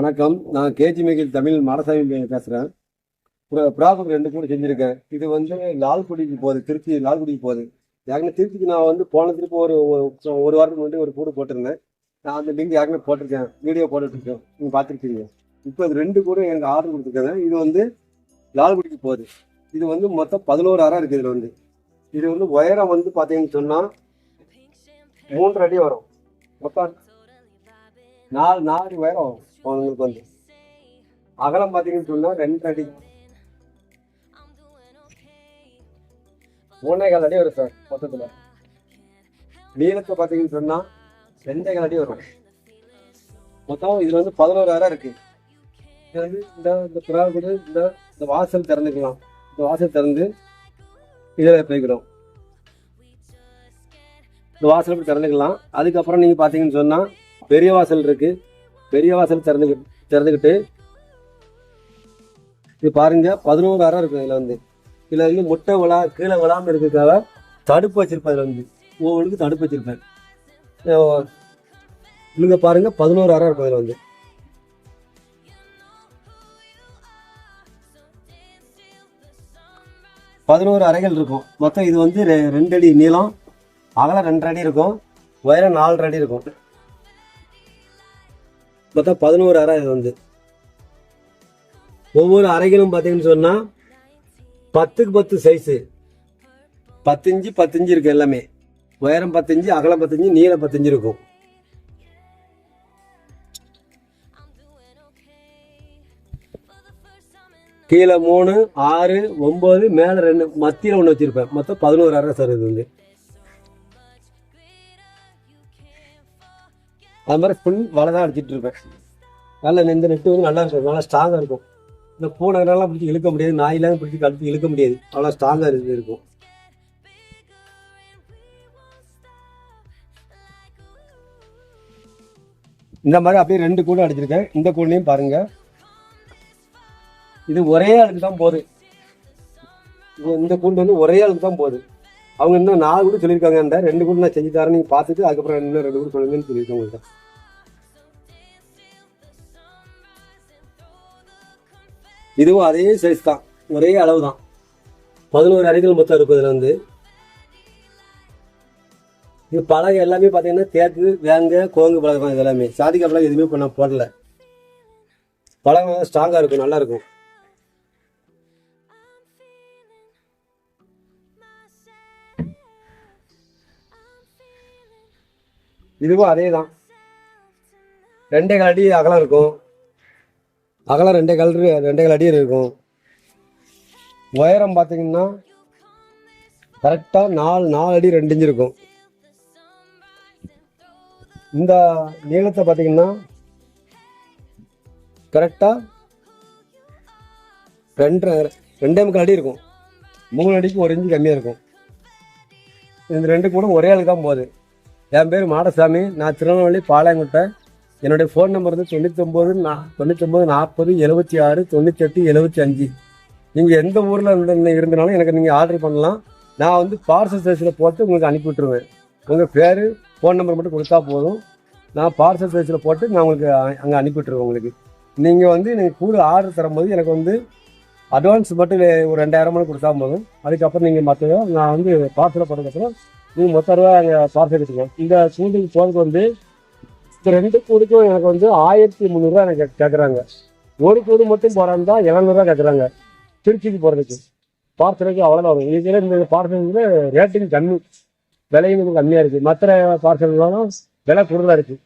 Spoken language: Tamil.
வணக்கம். நான் கேஜி மேகில் தமிழ் மாடசாமி பேசுகிறேன் பேசுறேன். ப்ராஜெக்ட் ரெண்டு கூட செஞ்சுருக்கேன். இது வந்து லால்குடிக்கு போகுது திருச்சி லால்குடிக்கு போகுது. ஏற்கனவே திருச்சிக்கு நான் வந்து போன திருப்பி ஒரு ஒரு- வாரத்துக்கு முன்னாடி ஒரு கூடு போட்டிருந்தேன். நான் அந்த லிங்க் ஏற்கனவே போட்டிருக்கேன். வீடியோ போட்டுருக்கேன் நீங்கள் பார்த்துருக்கீங்க. இப்போ இது ரெண்டு கூட எனக்கு ஆர்டர் கொடுத்துருக்கேன் இது வந்து லால்குடிக்கு போகுது. இது வந்து மொத்தம் பதினோரு அறை இருக்குது இதில் வந்து. இது வந்து உயரம் வந்து பார்த்தீங்கன்னு சொன்னால் மூன்றரை அடி வரும். மொத்தம் நாலு நாலு அடி உயரம் அவங்களுக்கு வந்து. அகலம் பார்த்தீங்கன்னு சொன்னா ரெண்டு அடி. மூணே கால் அடி வரும் சார் மொத்தத்துல. நீளத்தை பார்த்தீங்கன்னு சொன்னா ரெண்டே கால் அடி வரும். மொத்தம் இதில் வந்து பதினோரு அறை இருக்கு. இது வந்து இந்த இந்த புறா கூட இந்த இந்த வாசல் திறந்துக்கலாம். இந்த வாசல் திறந்து இதில் போய்க்கிறோம். இந்த வாசல் இப்படி திறந்துக்கலாம். அதுக்கப்புறம் நீங்க பார்த்தீங்கன்னு சொன்னா பெரிய வாசல் இருக்கு. பெரிய வாசல் திறந்து திறந்துக்கிட்டு இது பாருங்க பதினோரு அறை இருக்கும் இதுல வந்து. இதுல வந்து முட்டை விழா கீழே விழாம இருக்கிறதுக்காக தடுப்பு வச்சிருப்பேன் இதுல வந்து. ஒவ்வொன்றுக்கு தடுப்பு வச்சிருப்பேன் அஹ் பாருங்க பதினோரு அறை இருக்கும் இதுல வந்து. பதினோரு அறைகள் இருக்கும். மொத்தம் இது வந்து ரெ- ரெண்டு அடி நீளம் அகலம் ரெண்டரை அடி இருக்கும் உயரம் நாலரை அடி இருக்கும். மொத்தம் பதினோரு அறை இது வந்து. ஒவ்வொரு அறைகளும் பார்த்தீங்கன்னு சொன்னால் பத்துக்கு பத்து சைஸு பத்து இன்ச்சு பத்து இன்ச்சு இருக்கு எல்லாமே. உயரம் பத்து இன்ச்சு அகலம் பத்து இன்ச்சு நீளம் பத்து இருக்கும். கீழே மூணு ஆறு ஒம்பது மேலே ரெண்டு மத்தியில் ஒன்று வச்சிருப்பேன். மொத்தம் பதினோரு அறை சார் இது வந்து. அது மாதிரி ஃபுல் வலை தான் அடிச்சிட்டு இருப்பேன். நல்ல இந்த நெட்டு வந்து நல்லா இருக்கும். நல்லா ஸ்ட்ராங்காக இருக்கும். இந்த பூனைகளெல்லாம் பிடிச்சி இழுக்க முடியாது. நாயெல்லாம் பிடிச்சி கழுத்து இழுக்க முடியாது. அவ்வளோ ஸ்ட்ராங்காக இருந்து இருக்கும். இந்த மாதிரி அப்படியே ரெண்டு கூடும் அடிச்சிருக்கேன். இந்த கூடையும் பாருங்க. இது ஒரே ஆளுக்கு தான் போகுது. இந்த கூண்டு வந்து ஒரே ஆளுக்கு தான் போகுது. அவங்க இன்னும் நாலு கூட சொல்லியிருக்காங்க அந்த ரெண்டு கூட நான் செஞ்சு தரேன் நீங்கள் பார்த்துட்டு அதுக்கப்புறம் இன்னும் ரெண்டு கூட சொல்லுங்கன்னு சொல்லியிருக்காங்க உங்கள்கிட்ட இதுவும் அதே சைஸ் தான். ஒரே அளவு தான் பதினோரு அறைகள் மொத்தம் இருக்கும் வந்து இது பழக எல்லாமே பார்த்தீங்கன்னா தேக்கு வேங்க கோங்கு பழகம் இது எல்லாமே சாதிக்க பழகம் எதுவுமே இப்போ நான் போடல பழகம் ஸ்ட்ராங்காக இருக்கும் நல்லா இருக்கும். இதுவும் அதே தான் ரெண்டே கால் அடி அகலம் இருக்கும். அகலம் ரெண்டே கால் ரெண்டே கால் அடி இருக்கும். உயரம் பார்த்தீங்கன்னா கரெக்டாக நாலு நாலு அடி ரெண்டு இஞ்சு இருக்கும். இந்த நீளத்தை பார்த்தீங்கன்னா கரெக்டாக ரெண்டரை ரெண்டே முக்கால் அடி இருக்கும். மூணு அடிக்கு ஒரு இன்ச்சு கம்மியாக இருக்கும். இந்த ரெண்டு கூட ஒரே ஆளுக்கு தான் போகுது. என் பேர் மாடசாமி. நான் திருநெல்வேலி பாளையங்குட்டை. என்னுடைய ஃபோன் நம்பர் வந்து தொண்ணூத்தொம்பது நா தொண்ணூத்தொம்பது நாற்பது எழுபத்தி ஆறு தொண்ணூத்தெட்டு எழுபத்தி அஞ்சு. நீங்கள் எந்த ஊரில் இருந்து இருந்தனாலும் எனக்கு நீங்கள் ஆர்டர் பண்ணலாம். நான் வந்து பார்சல் சைஸில் போட்டு உங்களுக்கு அனுப்பி விட்டுருவேன். உங்கள் பேர் ஃபோன் நம்பர் மட்டும் கொடுத்தா போதும். நான் பார்சல் சைஸில் போட்டு நான் உங்களுக்கு அங்கே அனுப்பி விட்டுருவேன் உங்களுக்கு. நீங்கள் வந்து நீங்கள் கூட ஆர்டர் தரும்போது எனக்கு வந்து அட்வான்ஸ் மட்டும் ஒரு ரெண்டாயிரம் மட்டும் கொடுத்தா போதும். அதுக்கப்புறம் நீங்கள் மற்ற நான் வந்து பார்சலை போட்டதுக்கப்புறம் நீங்கள் மொத்த ரூபா அங்கே பார்சல் இந்த கூண்டுக்கு போகிறதுக்கு வந்து இந்த ரெண்டு கூடுக்கும் எனக்கு வந்து ஆயிரத்தி முந்நூறுரூவா எனக்கு கேட்குறாங்க ஒரு கூடு மட்டும் போகிறாந்தா எழுநூறுவா கேட்குறாங்க திருச்சிக்கு போகிறதுக்கு பார்சலுக்கு அவ்வளோதான் வரும். இதில் இந்த பார்சலுக்கு ரேட்டிங் கம்மி. விலையும் கொஞ்சம் கம்மியாக இருக்குது மற்ற பார்சல்லாம் விலை கூடுதலாக இருக்குது